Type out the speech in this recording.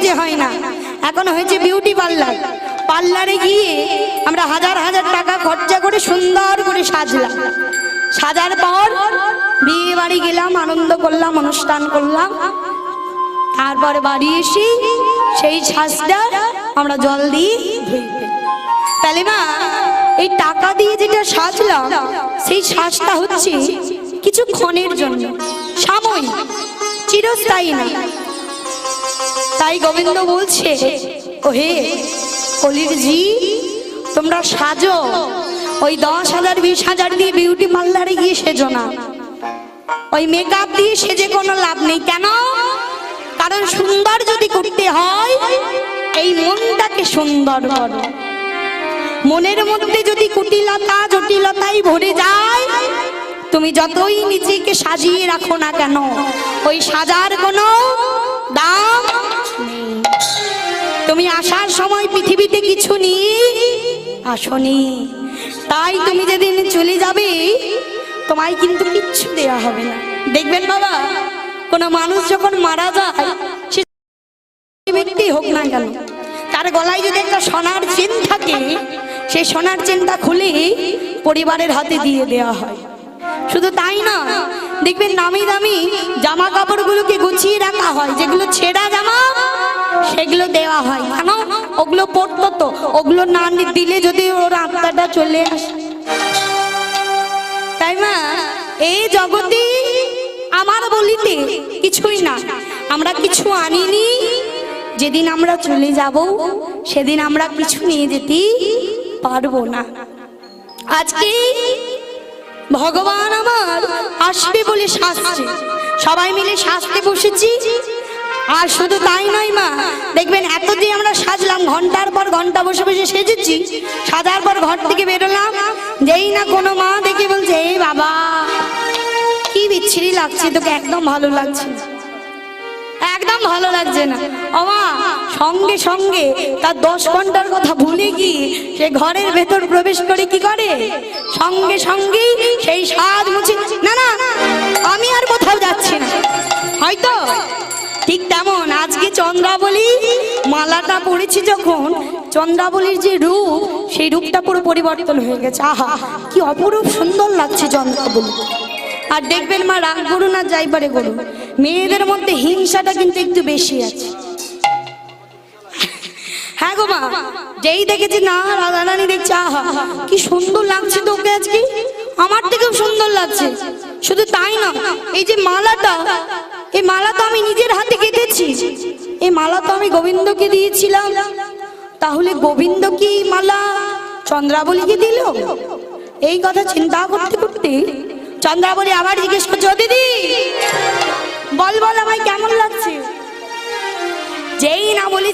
সাজে হয় না। এখন হয়েছে বিউটি পার্লার পার্লারে গিয়ে আমরা হাজার হাজার টাকা খরচা করে সুন্দর করে সাজলাম। সাজার পর বিয়ে বাড়ি গেলাম, আনন্দ করলাম, অনুষ্ঠান করলাম। তারপরে বাড়ি এসে সেই সাজটা আমরা জল দিয়ে তাহলে মা, এই টাকা দিয়ে যেটা সাজলাম, সেই সাজটা হচ্ছে কিছু ক্ষণের জন্য। সাময়িক, চিরস্থায়ী না। তাই গোবিন্দ বলছে ও হে কলির জি, তোমরা সাজো। ওই দশ হাজার, বিশ হাজার দিয়ে বিউটি পার্লারে গিয়ে সেজো না। ওই মেকআপ দিয়ে সেজে কোনো লাভ নেই। কেন? কারণ সুন্দর যদি করতে হয়, এই মনটাকে সুন্দর করো। মনের মধ্যে যদি কুটিলতা, জটিলতাই ভরে যায়, তুমি যতই নিজেকে সাজিয়ে রাখো না কেন, ওই সাজার কোনো দাম নেই। তুমি আসার সময় পৃথিবীতে কিছু নিয়ে আসনি। তাই তুমি যেদিন চলে যাবে, তোমায় কিন্তু কিচ্ছু দেওয়া হবে না। দেখবেন বাবা, কোনো মানুষ যখন মারা যায় হোক না কেন, তার গলায় যদি একটা সোনার চেন থাকে, সেই সোনার চেনটা খুলে পরিবারের হাতে দিয়ে দেওয়া হয়। শুধু তাই না দেখবেন নামি দামি জামা কাপড়গুলোকে গুছিয়ে রাখা হয়। যেগুলো ছেঁড়া জামা, সেগুলো দেওয়া হয়। কেন? ওগুলো পড়তো তো। ওগুলো না দিলে যদি ওর আত্মাটা চলে আসে তাই না? এই জগতে আমার বলিতে কিছুই না। আমরা কিছু আনিনি। যেদিন আমরা চলে যাব, সেদিন আমরা কিছু নিয়ে যেতে পারব না। আজকে ভগবান আমার, আসবে বলে শাস্তি সবাই মিলে শাস্তি বসেছি আর শুধু তাই নয় মা, দেখবেন এত আমরা সাজলাম, ঘণ্টার পর ঘণ্টা বসে বসে সেজেছি, সাজার পর ঘর থেকে বেরোলাম, যেই না কোনো মা দেখে বলছে এই বাবা, কি বিচ্ছিরি লাগছে, তোকে একদম ভালো লাগছে। ভালো লাগছে না। আমা সঙ্গে সঙ্গে তার দশ ঘণ্টার কথা ভুলে গিয়ে সে ঘরের ভেতর প্রবেশ করে কি করে? সঙ্গে সঙ্গে সেই সাজ মুছে না না, আমি আর কোথাও যাচ্ছি না। হয়তো? ঠিক তেমন আজকে চন্দ্রাবলী মালাটা পড়েছি যখন, চন্দ্রাবলীর যে রূপ, সেই রূপটা পুরো পরিবর্তন হয়ে গেছে। আহা, কি অপরূপ সুন্দর লাগছে চন্দ্রাবলী। আর দেখবেন মা, রাগ করুন আর যাই পারে করুন মেয়েদের মধ্যে হিংসাটা কিন্তু একটু বেশি আছে। হ্যাঁ গো মা, যেই দেখেছি না, রাধা রানী দেখছি, আহা, কি সুন্দর লাগছে তো ওকে আজকে। আমার থেকেও সুন্দর লাগছে। শুধু তাই না, এই যে মালাটা, এই মালা তো আমি নিজের হাতে কেটেছি। এই মালা তো আমি গোবিন্দকে দিয়েছিলাম। তাহলে গোবিন্দ কি মালা? চন্দ্রাবলীকে দিল? এই কথা চিন্তা করতে করতে চন্দ্রাবলী আবার জিজ্ঞেস করছ দিদি বল বল আমায় কেমন লাগছে? যেই না বলি